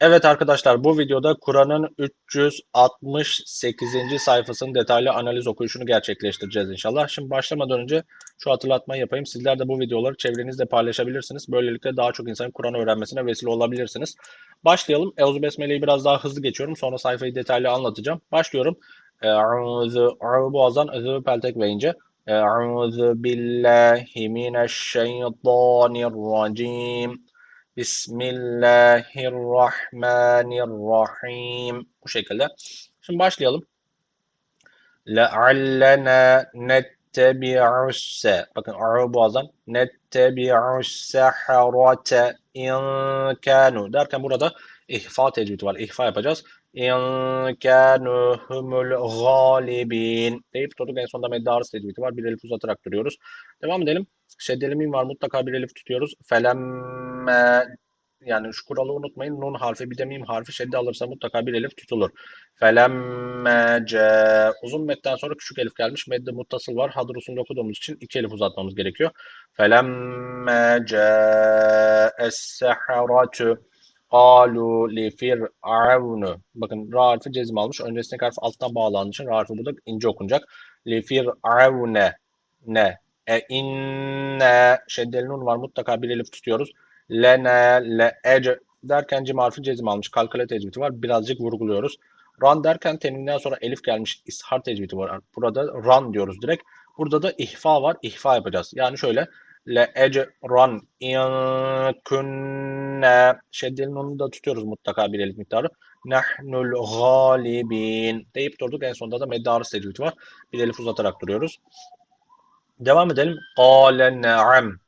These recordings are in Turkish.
Evet arkadaşlar bu videoda Kur'an'ın 368. sayfasının detaylı analiz okuyuşunu gerçekleştireceğiz inşallah. Şimdi başlamadan önce şu hatırlatmayı yapayım. Sizler de bu videoları çevrenizde paylaşabilirsiniz. Böylelikle daha çok insanın Kur'an öğrenmesine vesile olabilirsiniz. Başlayalım. Euzu Besmele'yi biraz daha hızlı geçiyorum. Sonra sayfayı detaylı anlatacağım. Başlıyorum. Boğazdan özü peltek ve ince. Euzu billahi mineşşeytanirracim. Bismillahirrahmanirrahim. Bu şekilde. Şimdi başlayalım. لَعَلَّنَا نَتَّبِعُسَّ Bakın arı boğazdan نَتَّبِعُسَّحَرَةَ اِنْ كَانُوا derken burada ihfa tecvidi var. İhfa yapacağız. اِنْ كَانُوا هُمُ الْغَالِبِينَ deyip durduk. En sonunda meddarı tecvidi var. Bir elif uzatarak duruyoruz. Devam edelim. Şeddeli var. Mutlaka bir elif tutuyoruz. Felemme yani şu kuralı unutmayın. Nun harfi bir de mim harfi şedde alırsa mutlaka bir elif tutulur. Felemme ce uzun metten sonra küçük elif gelmiş. Medde muttasıl var. Hadır usulü okuduğumuz için iki elif uzatmamız gerekiyor. Felemme ce es-seharatu Kalu li fir'avnu. Bakın ra harfi cezim almış. Öncesindeki harf alttan bağlandığı için ra harfi burada ince okunacak. Li fir'avne ne e inne şeddeli nun var mutlaka bir elif tutuyoruz. Lene le ece derken cim harfi cezim almış. Kalkale tecvidi var. Birazcık vurguluyoruz. Run derken teminden sonra elif gelmiş. ishar tecvidi var. Burada run diyoruz direkt. Burada da ihfa var. İhfa yapacağız. Yani şöyle le ece run in kunne şeddeli nunu da tutuyoruz mutlaka bir elif miktarı. Nahnul galibin deyip durduk. En sonunda da meddarı tecvidi var. Bir elif uzatarak duruyoruz. Devam edelim. Kâle ne'am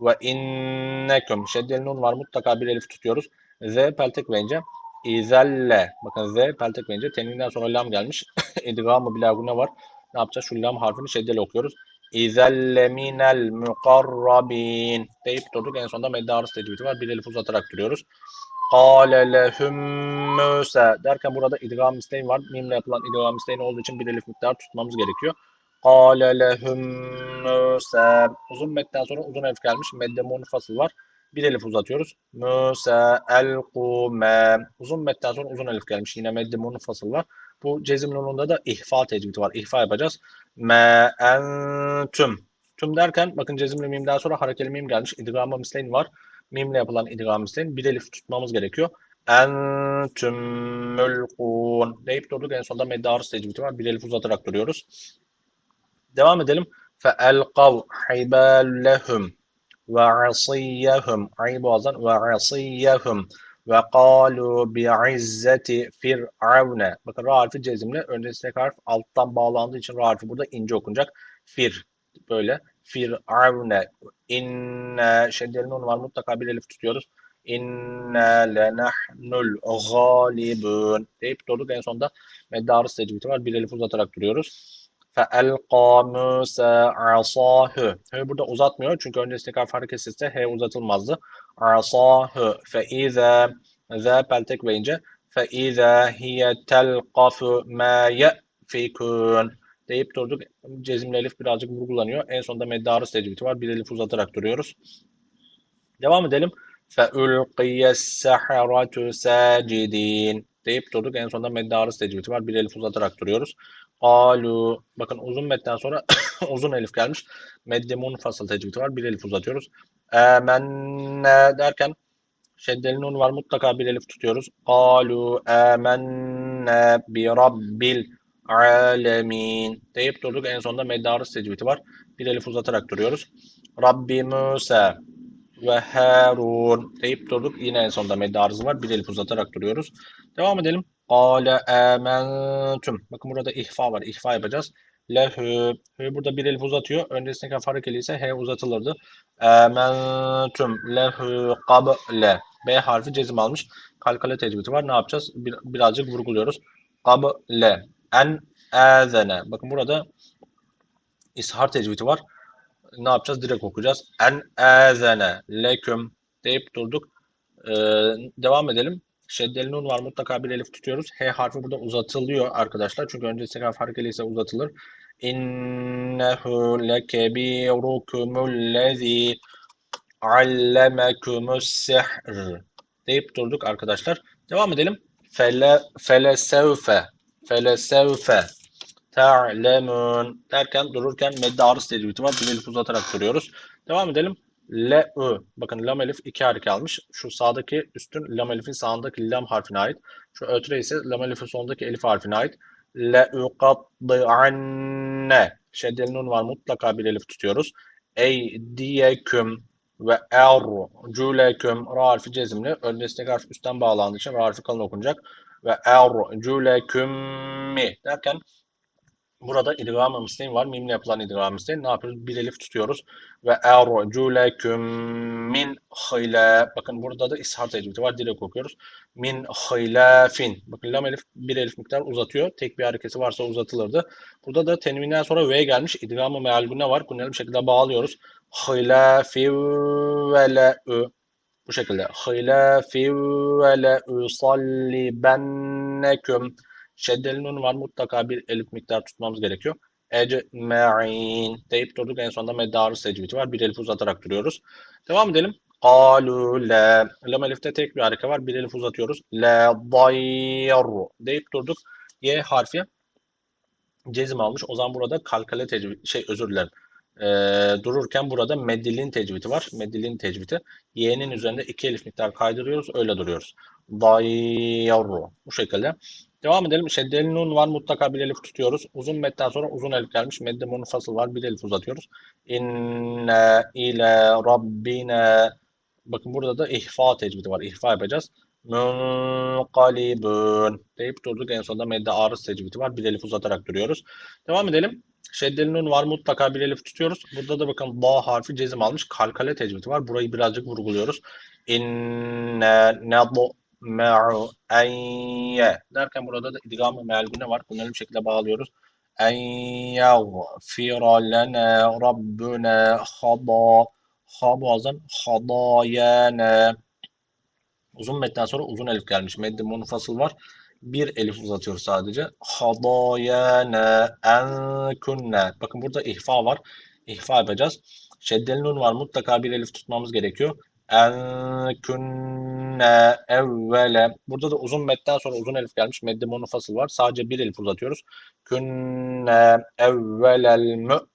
ve innekum. Şeddeli nun var. Mutlaka bir elif tutuyoruz. Z peltek verince izelle. Bakın Z peltek verince teninden sonra lam gelmiş. İdgamı bilagune var. Ne yapacağız? Şu lam harfini şeddeli okuyoruz. İzelle minel mukarrabin deyip durduk. En sonunda medde arız tecvidi var. Bir elif uzatarak duruyoruz. Kâle lehum Musa derken burada idgam isteği var. Mimle yapılan idgam isteği olduğu için bir elif miktarı tutmamız gerekiyor. Kâle lehum. Uzun metten sonra uzun elif gelmiş. Medde munfasıl var. Bir elif uzatıyoruz. Musa el-kume. Uzun metten sonra uzun elif gelmiş. Yine medde munfasıl var. Bu cezim nununda da ihfa tecvidi var. İhfa yapacağız. Me entüm. Tüm derken bakın cezimli mimden sonra harekeli mim gelmiş. İdgam-ı misleyn var. Mimle yapılan idgam misleyn. Bir elif tutmamız gerekiyor. Entüm mülkun deyip durduk. En sonunda medde arız tecvidi var. Bir elif uzatarak duruyoruz. Devam edelim. فَأَلْقَوْ حِبَالَهُمْ وَعَصِيَّهُمْ Ay boğazdan وَعَصِيَّهُمْ وَقَالُوا بِعِزَّةِ فِرْعَوْنَ Bakın ra harfi cezimli. Öncesindeki harf alttan bağlandığı için ra harfi burada ince okunacak. Fir böyle. Fir'avne inne şeddeli nun var. Mutlaka bir elif tutuyoruz. İnne lenahnul galibun deyip durduk. En sonunda meddarı tecvidi var. Bir elif uzatarak duruyoruz. فَاَلْقَى مُوسَى عَصَاهُ H burada uzatmıyor çünkü öncesindeki harf hareket etse H uzatılmazdı. عَصَاهُ فَاِذَا ذَا peltek ve ince فَاِذَا هِيَ تَلْقَفُ مَا يَفِكُونَ deyip durduk. Cezimli elif birazcık vurgulanıyor. En sonunda meddarı tecvidi var. Bir elif uzatarak duruyoruz. Devam edelim. فَاُلْقِيَ السَّحَرَةُ سَاجِدِينَ deyip durduk. En sonunda meddarı tecvidi var. Bir elif uzatarak duruyoruz. Alu. Bakın uzun metten sonra uzun elif gelmiş. Medde munfasıl tecvidi var. Bir elif uzatıyoruz. Emenne derken şeddeli nun var. Mutlaka bir elif tutuyoruz. Alu emenne bi rabbil alemin deyip durduk. En sonunda meddarı tecvidi var. Bir elif uzatarak duruyoruz. Rabbi Musa ve Harun deyip durduk. Yine en sonunda medde arızı var. Bir elif uzatarak duruyoruz. Devam edelim. Kale amentum. Bakın burada ihfa var. İhfa yapacağız. Lehü. Hü burada bir elif uzatıyor. Öncesindeki harekeli ise H uzatılırdı. Amentum lehü kable. B harfi cezim almış. Kalkale tecvidi var. Ne yapacağız? Bir, birazcık vurguluyoruz. Kable. En ezene. Bakın burada ishar tecvidi var. Ne yapacağız? Direkt okuyacağız. En ezene leküm deyip durduk. Ee, devam edelim. Şeddeli nun var. Mutlaka bir elif tutuyoruz. H harfi burada uzatılıyor arkadaşlar. Çünkü öncesi harf harekeli ise uzatılır. İnnehu lekebirukumul lezî allemakumus sihr. deyip durduk arkadaşlar. Devam edelim. Fele, felesevfe, felesevfe, ta'lemun derken dururken medde arız tecvidi var. Bir elif uzatarak duruyoruz. Devam edelim. Le-ü. Bakın lam elif iki hareket almış. Şu sağdaki üstün lam elifin sağındaki lam harfine ait. Şu ötre ise lam elifin sonundaki elif harfine ait. Le-ü-kat-dı-anne. Şeddeli nun var. Mutlaka bir elif tutuyoruz. Eydiyeküm ve erculeküm. Ra harfi cezimli. Öncesindeki harf üstten bağlandığı için ra harfi kalın okunacak. Ve erculekümmi derken Burada idgam-ı var. Mimle yapılan idgam-ı. Ne yapıyoruz? Bir elif tutuyoruz. Ve erculeküm min hile. Bakın burada da ishar tecvidi var. Direkt okuyoruz. Min hilafin. Bakın lam elif bir elif miktar uzatıyor. Tek bir hareketi varsa uzatılırdı. Burada da tenvinden sonra V gelmiş. İdgam-ı meal gune var. Guneli bir şekilde bağlıyoruz. Hilafi ve le'ü. Bu şekilde. Hilafi ve le'ü sallibenneküm. Şeddeli nun var. Mutlaka bir elif miktar tutmamız gerekiyor. Ecme'in deyip durduk. En sonunda meddarı secviti var. Bir elif uzatarak duruyoruz. Devam edelim. Kalu le. Lam elifte tek bir hareket var. Bir elif uzatıyoruz. Le dayru deyip durduk. Y harfi cezim almış. O zaman burada kalkale tecvidi, şey özür dilerim. Ee, dururken burada meddilin tecvidi var. Meddilin tecvidi. Y'nin üzerinde iki elif miktar kaydırıyoruz. Öyle duruyoruz. Dayru. Bu şekilde. Devam edelim. Şeddeli nun var. Mutlaka bir elif tutuyoruz. Uzun metten sonra uzun elif gelmiş. Medde munfasıl var. Bir elif uzatıyoruz. İnne ile rabbine. Bakın burada da ihfa tecvidi var. İhfa yapacağız. Munqalibun deyip durduk. En sonunda medde arız tecvidi var. Bir elif uzatarak duruyoruz. Devam edelim. Şeddeli var. Mutlaka bir elif tutuyoruz. Burada da bakın ba harfi cezim almış. Kalkale tecvidi var. Burayı birazcık vurguluyoruz. İnne nedu me'u derken burada da idgam-ı mealgune var. Bunları bir şekilde bağlıyoruz. En yagfira lena rabbuna hada ha boğazdan hadayana uzun metten sonra uzun elif gelmiş. Meddi munfasıl var. Bir elif uzatıyoruz sadece. Hadayana en kunne. Bakın burada ihfa var. İhfa yapacağız. Şeddeli nun var. Mutlaka bir elif tutmamız gerekiyor. En kunne evvele. Burada da uzun metten sonra uzun elif gelmiş. Medde monofasıl var. Sadece bir elif uzatıyoruz. Kunne evvelel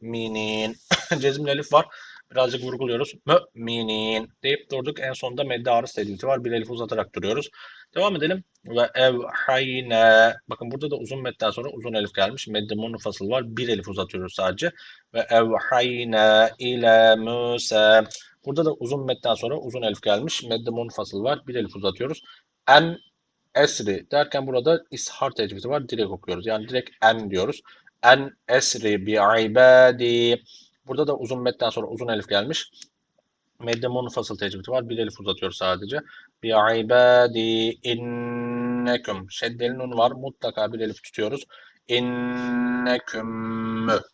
müminin. Cezimli elif var. Birazcık vurguluyoruz. Müminin deyip durduk. En sonunda medde arız tedbiti var. Bir elif uzatarak duruyoruz. Devam edelim. Ve evhayne. Bakın burada da uzun metten sonra uzun elif gelmiş. Medde monofasıl var. Bir elif uzatıyoruz sadece. Ve evhayne ile Musa. Burada da uzun metten sonra uzun elif gelmiş. Medde munfasıl var. Bir elif uzatıyoruz. En esri derken burada ishar tecvidi var. Direkt okuyoruz. Yani direkt en diyoruz. En esri bi ibadi. Burada da uzun metten sonra uzun elif gelmiş. Medde munfasıl tecvidi var. Bir elif uzatıyoruz sadece. Bi ibadi innekum. Şeddeli nun var. Mutlaka bir elif tutuyoruz. İnneküm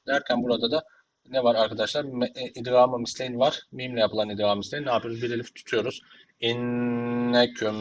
derken burada da ne var arkadaşlar? E, idgam-ı misleyn var. Mimle yapılan idgam-ı misleyn. Ne yapıyoruz? Bir elif tutuyoruz. İnneküm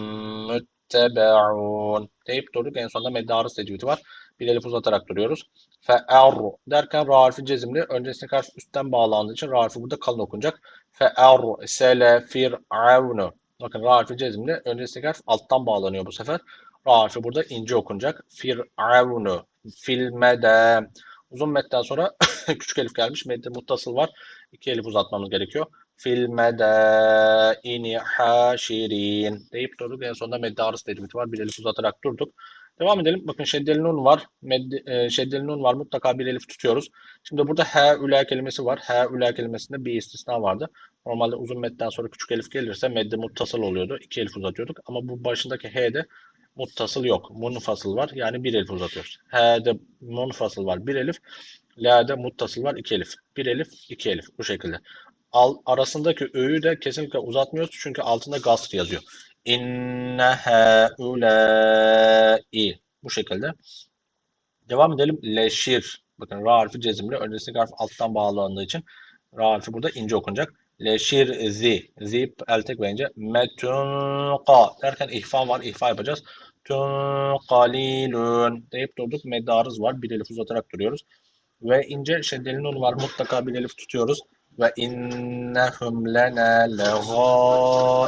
müttebe'un deyip durduk. En sonunda meddarı tecvidi var. Bir elif uzatarak duruyoruz. Fe'erru derken ra harfi cezimli. Öncesindeki harf üstten bağlandığı için ra harfi burada kalın okunacak. Fe'erru sele fir'avnu. Bakın ra harfi cezimli. Öncesindeki harf alttan bağlanıyor bu sefer. Ra harfi burada ince okunacak. Fir'avnu. Filmede. Uzun metten sonra küçük elif gelmiş. Medde muttasıl var. İki elif uzatmamız gerekiyor. Fil medaini haşirin deyip durduk. En sonunda medde arız tecvidi var. Bir elif uzatarak durduk. Devam edelim. Bakın şeddeli nun var. Medde, e, şeddeli nun var. Mutlaka bir elif tutuyoruz. Şimdi burada he üla kelimesi var. He üla kelimesinde bir istisna vardı. Normalde uzun medden sonra küçük elif gelirse medde muttasıl oluyordu. İki elif uzatıyorduk. Ama bu başındaki he'de muttasıl yok. Munfasıl var. Yani bir elif uzatıyoruz. H'de munfasıl var. Bir elif. La'de muttasıl var. iki elif. Bir elif, iki elif. Bu şekilde. Al, arasındaki ö'yü de kesinlikle uzatmıyoruz. Çünkü altında gasr yazıyor. İnne haulâi. Bu şekilde. Devam edelim. Leşir. Bakın ra harfi cezimli. Öncesindeki harf alttan bağlandığı için ra harfi burada ince okunacak. Leşir zi. Zi eltek verince metunqa derken ihfa var. ihfa yapacağız. Tun qalilun deyip durduk. Meddarız var. Bir elif uzatarak duruyoruz. Ve ince şeddeli nun var. Mutlaka bir elif tutuyoruz. Ve innehum lena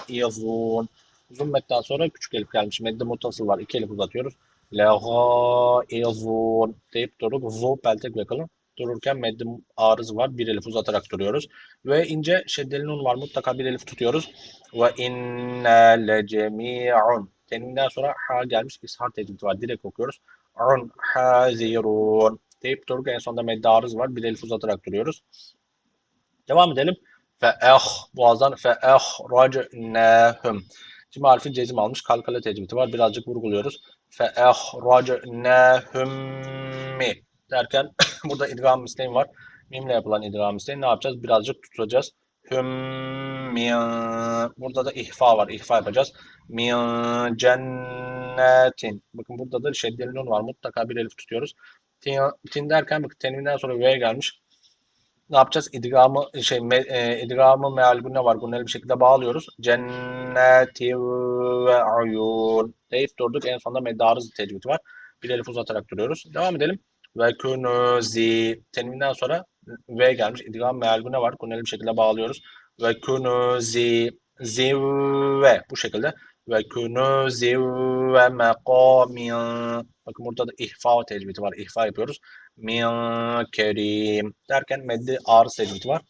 legaizun. Uzun metten sonra küçük elif gelmiş. Medde mutasıl var. İki elif uzatıyoruz. Legaizun deyip durduk. Zu peltek ve. Dururken medde arızı var. Bir elif uzatarak duruyoruz. Ve ince şeddeli nun var. Mutlaka bir elif tutuyoruz. Ve inne lecemi'un. Teninden sonra ha gelmiş. İshar tecvidi var. Direkt okuyoruz. Un hazirun deyip durduk. En sonunda medde arız var. Bir elif uzatarak duruyoruz. Devam edelim. Fe eh boğazdan fe eh racnehum. Cim harfi cezim almış. Kalkale tecvidi var. Birazcık vurguluyoruz. Fe eh racnehum derken burada idgam isteğim var. Mimle yapılan idgam isteği ne yapacağız? Birazcık tutacağız. Hüm min. Burada da ihfa var. İhfa yapacağız. Min cennetin. Bakın burada da şeddeli nun var. Mutlaka bir elif tutuyoruz. Tin, tin derken bakın tenvinden sonra V gelmiş. Ne yapacağız? İdgamı şey me, e, idgamı meal günne var. Gunneli bir şekilde bağlıyoruz. Cenneti ve ayun deyip durduk. En sonunda meddarız tecvidi var. Bir elif uzatarak duruyoruz. Devam edelim. Ve kunuzi tenvinden sonra V gelmiş. İdgam meal günne var. Gunneli bir şekilde bağlıyoruz. Ve kunuzi zivve bu şekilde ve kunuzi ve mekamin bakın burada da ihfa tecvidi var. İhfa yapıyoruz. Min kerim derken meddi ağır tecvidi var.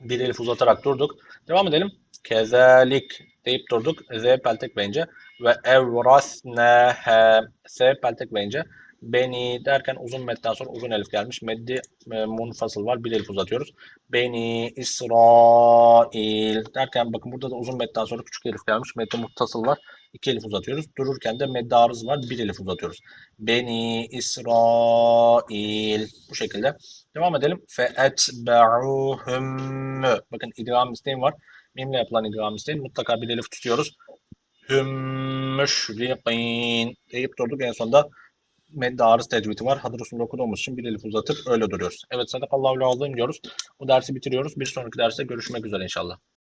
Bir elif uzatarak durduk. Devam edelim. Kezalik deyip durduk. Z peltek bence ve evrasnehe S peltek bence Beni derken uzun metten sonra uzun elif gelmiş. Meddi e, munfasıl var. Bir elif uzatıyoruz. Beni İsrail derken bakın burada da uzun metten sonra küçük elif gelmiş. Meddi muttasıl var. İki elif uzatıyoruz. Dururken de meddi arız var. Bir elif uzatıyoruz. Beni İsrail. Bu şekilde. Devam edelim. Fe etbe'uhum. Bakın idgam isteğim var. Mimle yapılan idgam isteğim. Mutlaka bir elif tutuyoruz. Hüm müşriqin deyip durduk. En sonunda medde arız tecvidi var. Hadır usulü okuduğumuz için bir elif uzatıp öyle duruyoruz. Evet sadakallahu aleyhi diyoruz. Bu dersi bitiriyoruz. Bir sonraki derste görüşmek üzere inşallah.